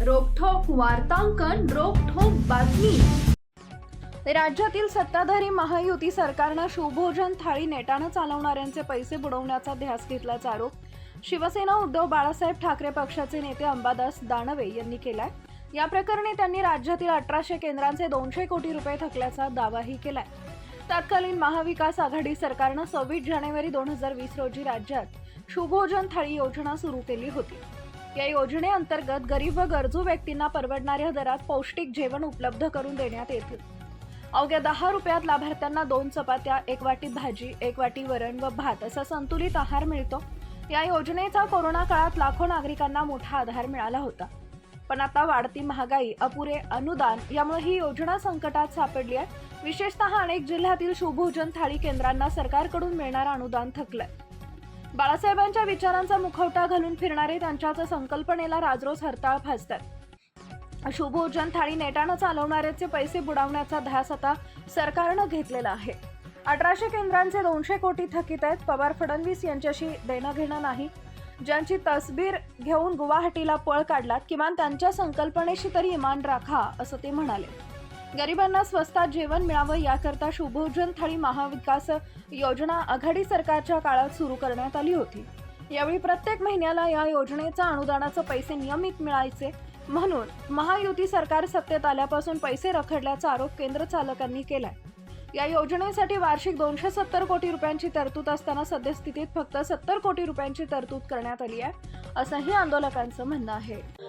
वार्तांकन रोखोक बातमी. राज्यातील सत्ताधारी महायुती सरकारनं शिवभोजन थाळी नेटानं चालवणाऱ्यांचे पैसे बुडवण्याचा ध्यास घेतल्याचा आरोप शिवसेना उद्धव बाळासाहेब ठाकरे पक्षाचे नेते अंबादास दानवे यांनी केलाय. या प्रकरणी त्यांनी राज्यातील अठराशे केंद्रांचे दोनशे कोटी रुपये थकल्याचा दावाही केलाय. तत्कालीन महाविकास आघाडी सरकारनं सव्वीस जानेवारी दोन हजार वीस रोजी राज्यात शुभोजन थाळी योजना सुरू केली होती. या योजनेअंतर्गत गरीब व गरजू व्यक्तींना परवडणाऱ्या दरात पौष्टिक जेवण उपलब्ध करून देण्यात येतील. अवघ्या दहा रुपयात लाभार्थ्यांना दोन चपात्या एक वाटी भाजी एक वाटी वरण व भात असा संतुलित आहार मिळतो. या योजनेचा कोरोना काळात लाखो नागरिकांना मोठा आधार मिळाला होता. पण आता वाढती महागाई अपुरे अनुदान यामुळे ही योजना संकटात सापडली आहे. विशेषतः अनेक जिल्ह्यातील शिवभोजन थाळी केंद्रांना सरकारकडून मिळणारं अनुदान थकलंय. बाळासाहेबांच्या विचारांचा मुखवटा घालून फिरणारे त्यांच्याच संकल्पनेला राजरोज हरताळ फासतात शुभोजन थाळी नेटानं चालवणाऱ्याचे पैसे बुडवण्याचा ध्यास आता सरकारनं घेतलेला आहे. अठराशे केंद्रांचे दोनशे कोटी थकीत आहेत. पवार फडणवीस यांच्याशी देणं घेणं नाही. ज्यांची तसबीर घेऊन गुवाहाटीला पळ काढलात किमान त्यांच्या संकल्पनेशी तरी इमान राखा असं ते म्हणाले. गरिबांना स्वस्तात जेवण मिळावं याकरता शुभोजन थाळी महाविकास योजना आघाडी सरकारच्या काळात सुरू करण्यात आली होती. यावेळी प्रत्येक महिन्याला या योजनेचा अनुदानाचे पैसे नियमित मिळायचे. म्हणून महायुती सरकार सत्तेत आल्यापासून पैसे रखडल्याचा आरोप केंद्र चालकांनी केलाय. या योजनेसाठी वार्षिक दोनशे सत्तर कोटी रुपयांची तरतूद असताना सद्यस्थितीत फक्त सत्तर कोटी रुपयांची तरतूद करण्यात आली आहे असंही आंदोलकांचं म्हणणं आहे.